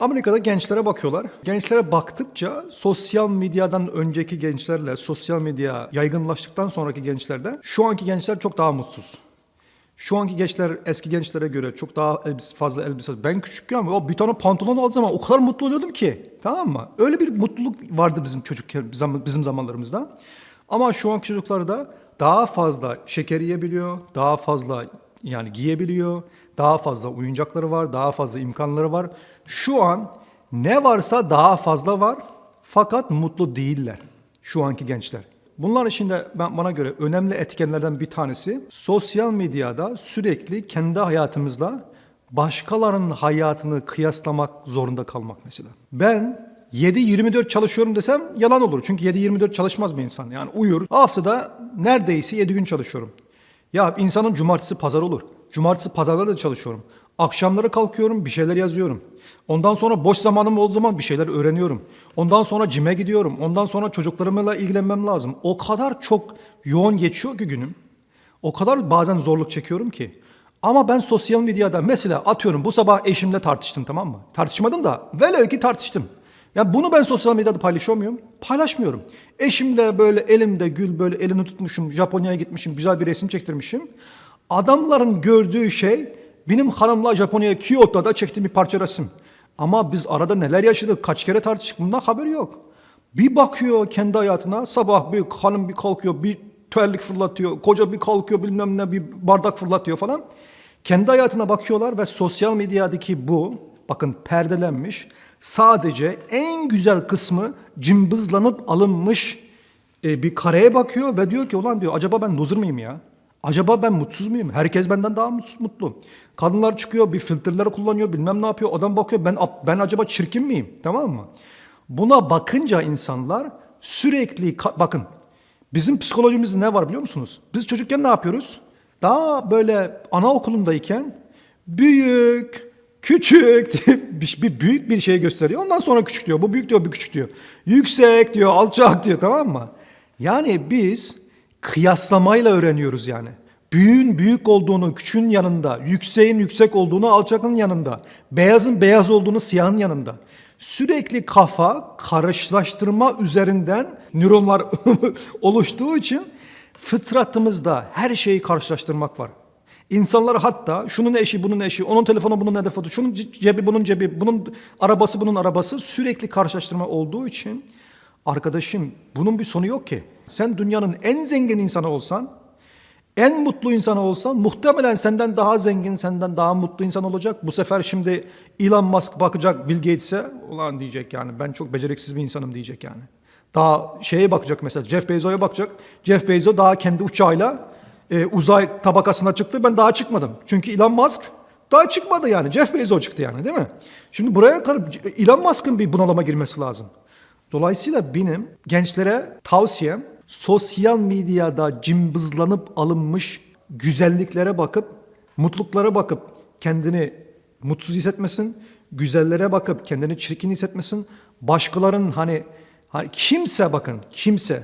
Amerika'da gençlere bakıyorlar. Gençlere baktıkça sosyal medyadan önceki gençlerle sosyal medya yaygınlaştıktan sonraki gençlerde şu anki gençler çok daha mutsuz. Şu anki gençler eski gençlere göre çok daha elbis- fazla elbise. Ben küçükken o bir tane pantolon aldığım zaman o kadar mutlu oluyordum ki. Tamam mı? Öyle bir mutluluk vardı bizim bizim bizim zamanlarımızda. Ama şu anki çocuklarda daha fazla şeker yiyebiliyor, daha fazla yani giyebiliyor, daha fazla oyuncakları var, daha fazla imkanları var. Şu an ne varsa daha fazla var fakat mutlu değiller şu anki gençler. Bunlar içinde ben bana göre önemli etkenlerden bir tanesi sosyal medyada sürekli kendi hayatımızla başkalarının hayatını kıyaslamak zorunda kalmak mesela. Ben 7-24 çalışıyorum desem yalan olur. Çünkü 7-24 çalışmaz bir insan. Yani uyur. Haftada neredeyse 7 gün çalışıyorum. Ya insanın cumartesi pazar olur. Cumartesi pazarları da çalışıyorum. Akşamları kalkıyorum bir şeyler yazıyorum. Ondan sonra boş zamanım olduğu zaman bir şeyler öğreniyorum. Ondan sonra cime gidiyorum. Ondan sonra çocuklarımla ilgilenmem lazım. O kadar çok yoğun geçiyor ki günüm. O kadar bazen zorluk çekiyorum ki. Ama ben sosyal medyada mesela atıyorum bu sabah eşimle tartıştım tamam mı? Tartışmadım da velev ki tartıştım. Ya bunu ben sosyal medyada paylaşıyor muyum? Paylaşmıyorum. Eşimle böyle elimde gül böyle elini tutmuşum, Japonya'ya gitmişim, güzel bir resim çektirmişim. Adamların gördüğü şey benim hanımla Japonya'ya Kyoto'da çektiğim bir parça resim. Ama biz arada neler yaşadık, kaç kere tartıştık bundan haberi yok. Bir bakıyor kendi hayatına sabah bir hanım bir kalkıyor bir terlik fırlatıyor. Koca bir kalkıyor bilmem ne bir bardak fırlatıyor falan. Kendi hayatına bakıyorlar ve sosyal medyadaki bu bakın perdelenmiş sadece en güzel kısmı cımbızlanıp alınmış e, bir kareye bakıyor ve diyor ki ulan diyor acaba ben loser mıyım ya? Acaba ben mutsuz muyum? Herkes benden daha mutlu. Kadınlar çıkıyor bir filtreleri kullanıyor bilmem ne yapıyor. Adam bakıyor ben ben acaba çirkin miyim? Tamam mı? Buna bakınca insanlar sürekli bakın bizim psikolojimizde ne var biliyor musunuz? Biz çocukken ne yapıyoruz? Daha böyle anaokulundayken büyük, küçük bir, bir büyük bir şey gösteriyor. Ondan sonra küçük diyor. Bu büyük diyor, bu küçük diyor. Yüksek diyor, alçak diyor tamam mı? Yani biz kıyaslamayla öğreniyoruz yani. Büyüğün büyük olduğunu küçüğün yanında, yükseğin yüksek olduğunu alçakın yanında, beyazın beyaz olduğunu siyahın yanında. Sürekli kafa karşılaştırma üzerinden nöronlar oluştuğu için fıtratımızda her şeyi karşılaştırmak var. İnsanlar hatta şunun eşi bunun eşi, onun telefonu bunun telefonu, şunun cebi bunun cebi, bunun arabası bunun arabası sürekli karşılaştırma olduğu için arkadaşım bunun bir sonu yok ki. Sen dünyanın en zengin insanı olsan, en mutlu insanı olsan muhtemelen senden daha zengin, senden daha mutlu insan olacak. Bu sefer şimdi Elon Musk bakacak Bill Gates'e ulan diyecek yani ben çok beceriksiz bir insanım diyecek yani. Daha şeye bakacak mesela Jeff Bezos'a bakacak. Jeff Bezos daha kendi uçağıyla e, uzay tabakasına çıktı. Ben daha çıkmadım. Çünkü Elon Musk daha çıkmadı yani. Jeff Bezos çıktı yani değil mi? Şimdi buraya karıp Elon Musk'ın bir bunalıma girmesi lazım. Dolayısıyla benim gençlere tavsiyem sosyal medyada cımbızlanıp alınmış güzelliklere bakıp, mutluluklara bakıp kendini mutsuz hissetmesin, güzellere bakıp kendini çirkin hissetmesin. Başkalarının hani, hani kimse bakın kimse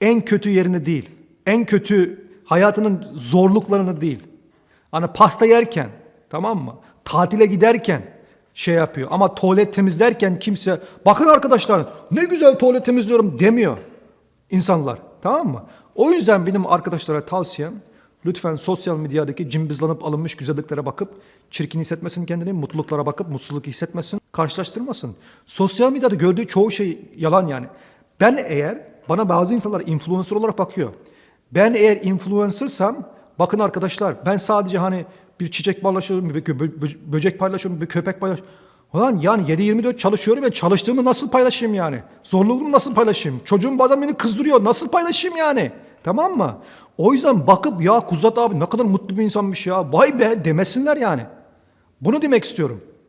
en kötü yerini değil, en kötü hayatının zorluklarını değil. Hani pasta yerken tamam mı? Tatile giderken şey yapıyor. Ama tuvalet temizlerken kimse bakın arkadaşlar ne güzel tuvalet temizliyorum demiyor insanlar. Tamam mı? O yüzden benim arkadaşlara tavsiyem lütfen sosyal medyadaki cımbızlanıp alınmış güzelliklere bakıp çirkin hissetmesin kendini, mutluluklara bakıp mutsuzluk hissetmesin, karşılaştırmasın. Sosyal medyada gördüğü çoğu şey yalan yani. Ben eğer bana bazı insanlar influencer olarak bakıyor. Ben eğer influencersam bakın arkadaşlar ben sadece hani bir çiçek paylaşıyorum, bir bö- bö- böcek paylaşıyorum, bir köpek paylaşıyorum. Ulan yani 7-24 çalışıyorum ben çalıştığımı nasıl paylaşayım yani? Zorluğumu nasıl paylaşayım? Çocuğum bazen beni kızdırıyor nasıl paylaşayım yani? Tamam mı? O yüzden bakıp ya Kuzat abi ne kadar mutlu bir insanmış ya vay be demesinler yani. Bunu demek istiyorum.